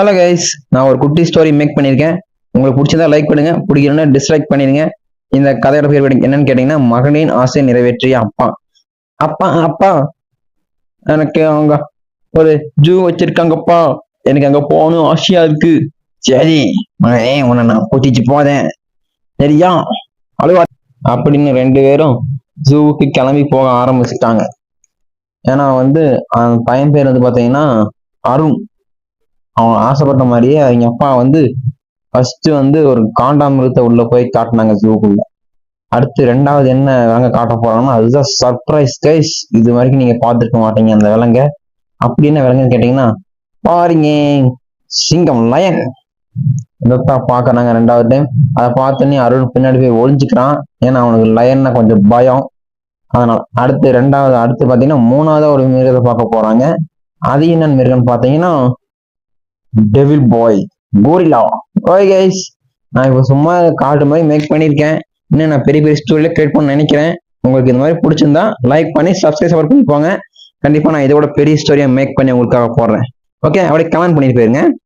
Hello guys நான் ஒரு குட்டி ஸ்டோரி மேக் பண்ணியிருக்கேன். உங்களுக்கு பிடிச்சதா லைக் பண்ணுங்க. பிடிக்கலன்னா டிஸ்லைக் பண்ணிடுங்க. இந்த கதையோட பேர் என்னன்னு கேட்டீங்கன்னா மகனின் ஆசை நிறைவேற்றிய அப்பா. அப்பா அப்பா. எனக்கு அவங்க ஒரு ஜூ வச்சிருக்காங்கப்பா. எனக்கு அங்க போகணும் ஆசையா இருக்கு. சரி மகனே உன்னை நான் கூட்டிட்டு போதேன் சரியா? அழுவா. அப்படின்னு ரெண்டு பேரும் ஜூவுக்கு கிளம்பி போக ஆரம்பிச்சுட்டாங்க. ஏன்னா வந்து அந்த பையன் பேர் வந்து பாத்தீங்கன்னா அருண். அவன் ஆசைப்பட்ட மாதிரியே அவங்க அப்பா வந்து ஃபர்ஸ்ட் வந்து ஒரு காண்டாமிருகத்தை உள்ள போய் காட்டினாங்க ஜூக்குள்ள அடுத்து ரெண்டாவது என்ன விலங்க காட்ட போறாங்கன்னா அதுதான் சர்ப்ரைஸ் கைஸ் இது வரைக்கும் நீங்க பார்த்துருக்க மாட்டீங்க அந்த விலங்க. அப்படி என்ன விலங்குன்னு கேட்டீங்கன்னா பாருங்க சிங்கம் லயன் இதைத்தான் பாக்குறாங்க ரெண்டாவது டைம் அதை பார்த்தோன்னே அருண் பின்னாடி போய் ஒழிஞ்சுக்கிறான் ஏன்னா அவனுக்கு லயன்னா கொஞ்சம் பயம். அதனால அடுத்து ரெண்டாவது அடுத்து பார்த்தீங்கன்னா மூணாவது ஒரு மிருகத்தை பார்க்க போறாங்க. அது என்னன்னு மிருகம்னு பார்த்தீங்கன்னா டெவில் பாய் கோரிலா ஓய் கைஸ் நான் இப்போ சும்மா காட்டு மாதிரி மேக் பண்ணியிருக்கேன். இன்னும் நான் பெரிய பெரிய ஸ்டோரியில் கிரியேட் பண்ண நினைக்கிறேன். உங்களுக்கு இந்த மாதிரி பிடிச்சிருந்தா லைக் பண்ணி சப்ஸ்கிரைப் சப்போர்ட் பண்ணி போங்க கண்டிப்பாக நான் இதோட பெரிய ஸ்டோரியை மேக் பண்ணி உங்களுக்காக போடுறேன். ஓகே அப்படியே கமெண்ட் பண்ணிட்டு போயிருங்க.